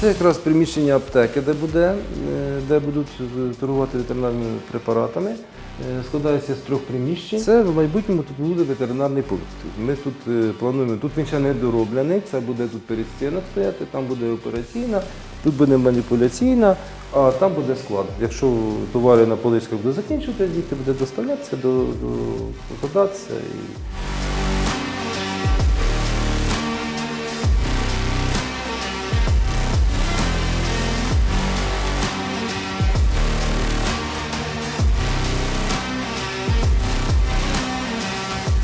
Це якраз приміщення аптеки, де буде, е, де будуть е, торгувати ветеринарними препаратами. Е, Складається з трьох приміщень. Це в майбутньому тут буде ветеринарний пункт. Ми тут е, плануємо, тут він ще не дороблений, це буде тут перестінок стояти, там буде операційна, тут буде маніпуляційна, а там буде склад. Якщо товари на поличках будуть закінчуватися, діти буде доставлятися, до, до, покладатися. І...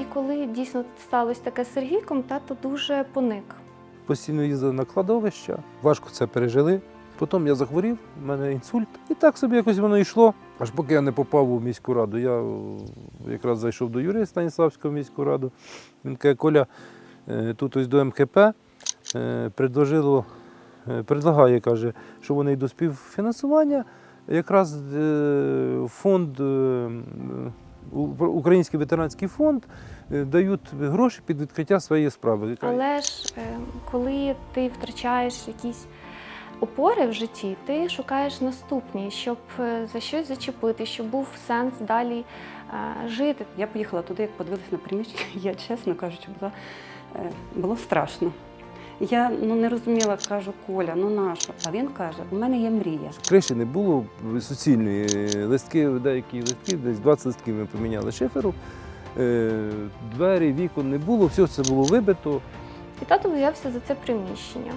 і коли дійсно сталося таке з Сергійком, тато дуже поник. постійно їздили на кладовища, важко це пережили. Потім я захворів, в мене інсульт. І так собі якось воно йшло. Аж поки я не попав у міську раду. Я е, якраз зайшов до Юрія Станіславського міську раду. Він каже, Коля, е, тут ось до МХП е, предложило, предлагає, каже, що вони йдуть співфінансування. Якраз фонд, Український ветеранський фонд дають гроші під відкриття своєї справи. Але ж коли ти втрачаєш якісь опори в житті, ти шукаєш наступні, щоб е, за щось зачепити, щоб був сенс далі е, жити. Я поїхала туди, як подивилася на приміщення. Я, чесно кажучи, була, е, було страшно. Я ну, не розуміла, кажу, Коля, ну нащо? А він каже, у мене є мрія. Криші не було суцільної. Листки, деякі листки, десь 20 листків ми поміняли шиферу. Е, Двері, вікон не було, все це було вибито. І тато взявся за це приміщення.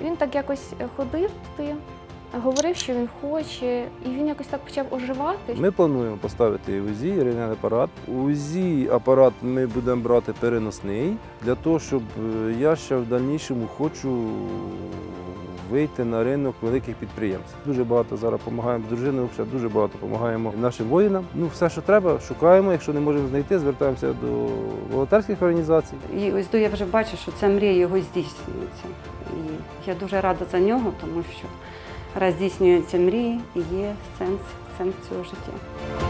Він так якось е, ходив туди, говорив, що він хоче, і він якось так почав оживати. Ми плануємо поставити УЗІ, рентген апарат. УЗІ апарат ми будемо брати переносний для того, щоб е, я ще в дальнішому хочу вийти на ринок великих підприємств. Дуже багато зараз допомагаємо з дружиною, ще дуже багато допомагаємо нашим воїнам. Ну, все, що треба, шукаємо. Якщо не можемо знайти, звертаємося до волонтерських організацій. І ось я вже бачу, що ця мрія його здійснюється. І я дуже рада за нього, тому що раз здійснюються мрії і є сенс, сенс цього життя.